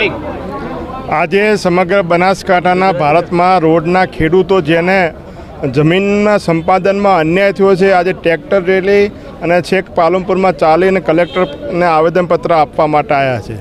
આજે સમગ્ર બનાસકાંઠાના ભારતમાં રોડના ખેડૂતો જેને જમીનના સંપાદનમાં અન્યાય થયો છે, આજે ટ્રેક્ટર રેલી અને છેક પાલનપુરમાં ચાલીને કલેક્ટરને આવેદનપત્ર આપવા માટે આવ્યા છે.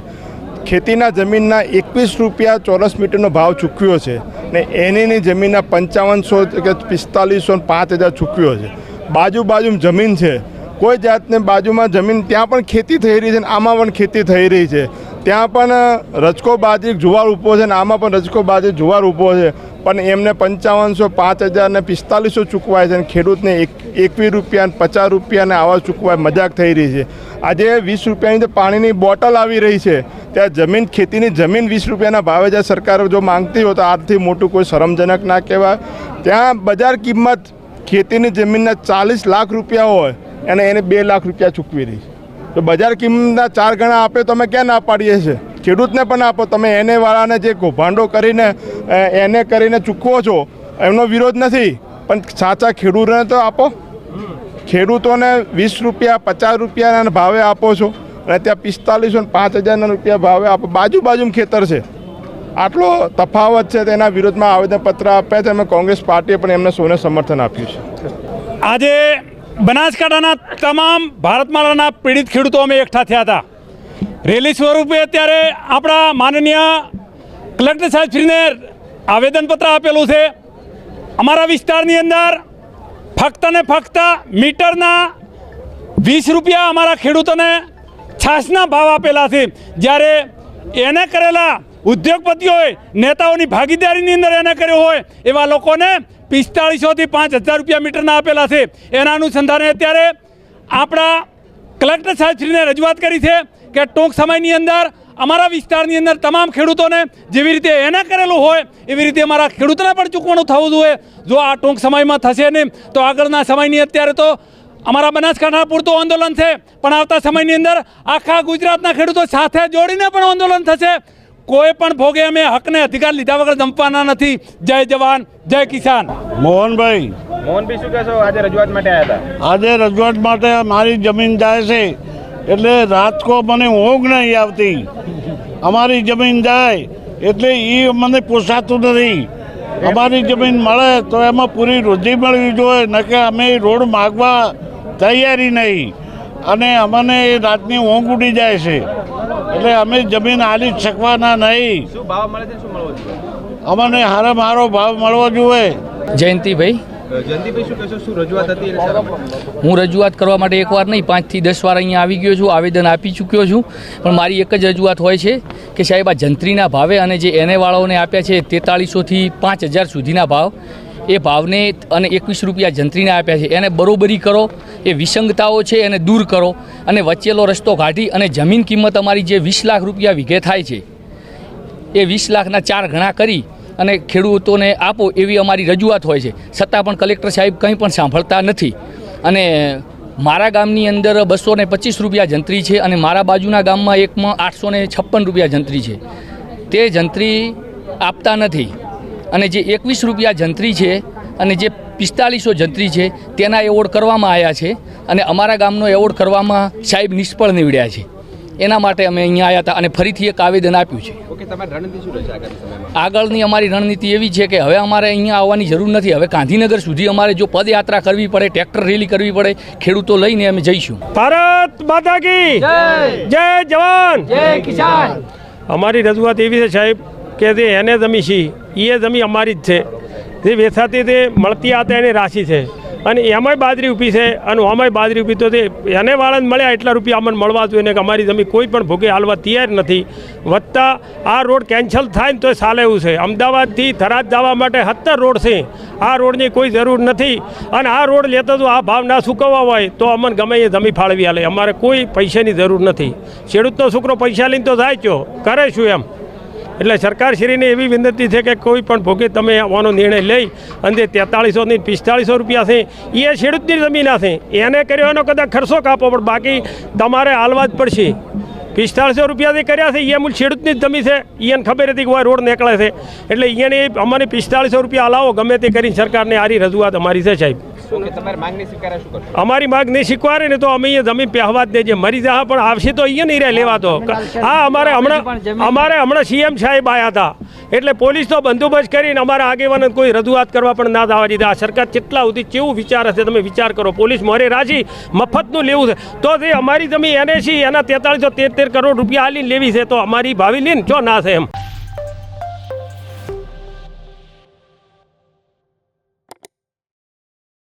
ખેતીના જમીનના એકવીસ રૂપિયા ચોરસ મીટરનો ભાવ ચૂકવ્યો છે ને એનીની જમીનના પંચાવનસો કે પિસ્તાલીસો પાંચ હજાર ચૂકવ્યો છે. બાજુ બાજુ જમીન છે. કોઈ જાતને બાજુમાં જમીન ત્યાં પણ ખેતી થઈ રહી છે ને આમાં પણ ખેતી થઈ રહી છે. ત્યાં પણ રજકો બાજી જુવાર ઊભો છે ને આમાં પણ રજકો બાજી જુવાર ઊભો છે. પણ એમને પંચાવનસો, પાંચ હજાર ને પિસ્તાલીસો ચૂકવાય છે અને ખેડૂતને એક, એકવીસ રૂપિયા પચાસ રૂપિયાને આવા ચૂકવાય મજાક થઈ રહી છે. આજે વીસ રૂપિયાની જે પાણીની બોટલ આવી રહી છે, ત્યાં જમીન, ખેતીની જમીન વીસ રૂપિયાના ભાવે જ્યાં સરકાર જો માંગતી હોય તો આથી મોટું કોઈ શરમજનક ના કહેવાય. ત્યાં બજાર કિંમત ખેતીની જમીનના ચાલીસ લાખ રૂપિયા હોય અને એને બે લાખ રૂપિયા ચૂકવી રહી છે. તો બજાર કિંમતના ચાર ગણા આપે તો અમે ક્યાં ના પાડીએ છીએ? ખેડૂતને પણ આપો. તમે એને વાળાને જે કૌભાંડો કરીને એને કરીને ચૂકવો છો, એમનો વિરોધ નથી. પણ સાચા ખેડૂતોને તો આપો. ખેડૂતોને વીસ રૂપિયા, પચાસ રૂપિયાના ભાવે આપો છો. અને ત્યાં પિસ્તાલીસો ને પાંચ હજારના રૂપિયા ભાવે આપો. બાજુ બાજુમાં ખેતર છે. આટલો તફાવત છે, તેના વિરોધમાં આવેદનપત્ર આપ્યા છે. અમે કોંગ્રેસ પાર્ટીએ પણ એમને સૌને સમર્થન આપ્યું છે. આજે બનાસકાંઠાના તમામ ભારતમાળાના પીડિત ખેડૂતો અમે એકઠા થયા હતા. રેલી સ્વરૂપે અત્યારે આપણા માનનીય કલેક્ટર સાહેબશ્રીને આવેદનપત્ર આપેલું છે. અમારા વિસ્તારની અંદર ફક્ત ને ફક્ત મીટરના વીસ રૂપિયા અમારા ખેડૂતોને છાશના ભાવ આપેલા છે. જ્યારે એને કરેલા ઉદ્યોગપતિઓએ નેતાઓની ભાગીદારીની અંદર એને કર્યો હોય એવા લોકોને પિસ્તાળીસોથી પાંચ હજાર રૂપિયા મીટરના આપેલા છે. એના અનુસંધાને અત્યારે આપણા કલેક્ટર સાહેબશ્રીને રજૂઆત કરી છે કે ટૂંક સમયની અંદર અમારા વિસ્તારની અંદર તમામ ખેડૂતોને જેવી રીતે એને કરેલું હોય, એવી રીતે અમારા ખેડૂતને પણ ચૂકવણું થવું જોઈએ. જો આ ટૂંક સમયમાં થશે નહીં, તો આગળના સમયની અત્યારે તો અમારા બનાસકાંઠા પૂરતું આંદોલન છે. પણ આવતા સમયની અંદર આખા ગુજરાતના ખેડૂતો સાથે જોડીને પણ આંદોલન થશે. કોઈ પણ ભોગે અમે હકને અધિકાર લીધા વગર જંપવાના નથી. જય જવાન જય કિસાન. મોહનભાઈ. મોહનભાઈ શું કહેશો? આજે રજૂઆત માટે આવ્યા હતા? આજે રજૂઆત માટે મારી જમીન જાય છે. એટલે રાતકો મને ઊંઘ નહીં આવતી. અમારી જમીન જાય એટલે એ મને પોસાતું નથી. અમારી જમીન મળે તો એમાં પૂરી રોજી મળવી જોઈએ ન કે અમે રોડ માગવા તૈયારી નહીં. અને અમને રાતની ઊંઘ ઉડી જાય છે. એટલે અમે જમીન આલી શકવાના નહીં. શું ભાવ મળે છે શું મળવો જોઈએ? અમને હારે મારો ભાવ મળવો જોઈએ. જયંતિભાઈ? હું રજૂઆત કરવા માટે એકવાર નહીં પાંચથી દસ વાર અહીંયા આવી ગયો છું આવેદન આપી ચૂક્યો છું. પણ મારી એક જ રજૂઆત હોય છે કે સાહેબ આ જંત્રીના ભાવે અને જે એને વાળાઓને આપ્યા છે તેતાળીસોથી પાંચ હજાર સુધીના ભાવ એ ભાવને અને એકવીસ રૂપિયા જંત્રીને આપ્યા છે. એને બરોબરી કરો, એ વિસંગતાઓ છે એને દૂર કરો અને વચ્ચેલો રસ્તો કાઢી અને જમીન કિંમત અમારી જે વીસ લાખ રૂપિયા વીઘે થાય છે, એ વીસ લાખના ચાર ગણા કરી અને ખેડૂતોને આપો એવી અમારી રજૂઆત હોય છે. છતાં પણ કલેક્ટર સાહેબ કંઈ પણ સાંભળતા નથી. અને મારા ગામની અંદર બસો ને પચીસ રૂપિયા જંત્રી છે અને મારા બાજુના ગામમાં એકમાં આઠસો ને છપ્પન રૂપિયા જંત્રી છે. તે જંત્રી આપતા નથી. અને જે એકવીસ રૂપિયા જંત્રી છે અને જે પિસ્તાલીસો જંત્રી છે તેના એવોર્ડ કરવામાં આવ્યા છે અને અમારા ગામનો એવોર્ડ કરવામાં સાહેબ નિષ્ફળ નીવડ્યા છે. એના માટે અમે અહીંયા આવ્યા હતા અને ફરીથી એક આવેદન આપ્યું છે. ઓકે તમારી રણનીતિ શું રહેશે આગામી સમયમાં? આગળની અમારી રણનીતિ એવી છે કે હવે અમારે અહીંયા આવવાની જરૂર નથી. હવે ગાંધીનગર સુધી અમારે જો પદયાત્રા કરવી પડે ટ્રેક્ટર રેલી કરવી પડે ખેડૂતો લઈને અમે જઈશું. ભારત માતા કી જય! જવાન! જય કિસાન! અમારી રજૂઆત એવી છે સાહેબ કે તે એને જમી છે એ જમી અમારી જ છે. તે વેચાતી તે મળતી આ એની રાશિ છે. અને એમાંય બાજરી ઊભી છે અને આમાંય બાજરી ઊભી તો તે એને વાળાને મળ્યા એટલા રૂપિયા અમને મળવા જોઈએ ને કે અમારી જમીન કોઈ પણ ભોગે હાલવા તૈયાર નથી. વધતા આ રોડ કેન્સલ થાય ને તો ચાલે એવું છે. અમદાવાદથી થરાદ જવા માટે સત્તર રોડ છે. આ રોડની કોઈ જરૂર નથી. અને આ રોડ લેતા તો આ ભાવ ના ચૂકવવા હોય તો અમને ગમે એ જમી ફાળવી હાલે અમારે કોઈ પૈસાની જરૂર નથી. ખેડૂતનો છોકરો પૈસા લઈને તો જાય છો કરે શું એમ? એટલે સરકારશ્રીને એવી વિનંતી છે કે કોઈ પણ ભોગે તમે આવવાનો નિર્ણય લઈ અને તેતાળીસોની પિસ્તાળીસો રૂપિયા છે એ ખેડૂતની જમીન હશે. એને કર્યો એનો કદાચ ખર્ચો કાપો, પણ બાકી તમારે હાલવા જ પડશે. પિસ્તાળીસો રૂપિયાથી કર્યા છે એ મૂળ ખેડૂતની જ જમીન છે એને ખબર હતી કે આ રોડ નીકળે છે. એટલે એને અમારે પિસ્તાળીસો રૂપિયા હલાવો, ગમે તે કરીને સરકારને આરી રજૂઆત અમારી છે સાહેબ. અમારી માગ નહીં સ્વીકારે ને તો અમે અહીંયા જમીન પહેવા જ દેજે મરી જા પણ આવશે તો અહીંયા નહીં રહે લેવા તો હા અમારે હમણાં અમારે હમણાં સીએમ સાહેબ આવ્યા હતા. એટલે પોલીસ તો બંદોબસ્ત કરીને અમારા આગેવાનોને કોઈ રજૂઆત કરવા પણ ના દાવા દીધા. આ સરકાર કેટલા સુધી કેવું વિચાર હશે તમે વિચાર કરો. પોલીસ મોરે રાજી મફતનું લેવું છે. તો તે અમારી જમીન એનએસી એના તેતાળીસો તેર કરોડ રૂપિયા હાલીને લેવી છે તો અમારી ભાવી લઈને જો ના છે એમ.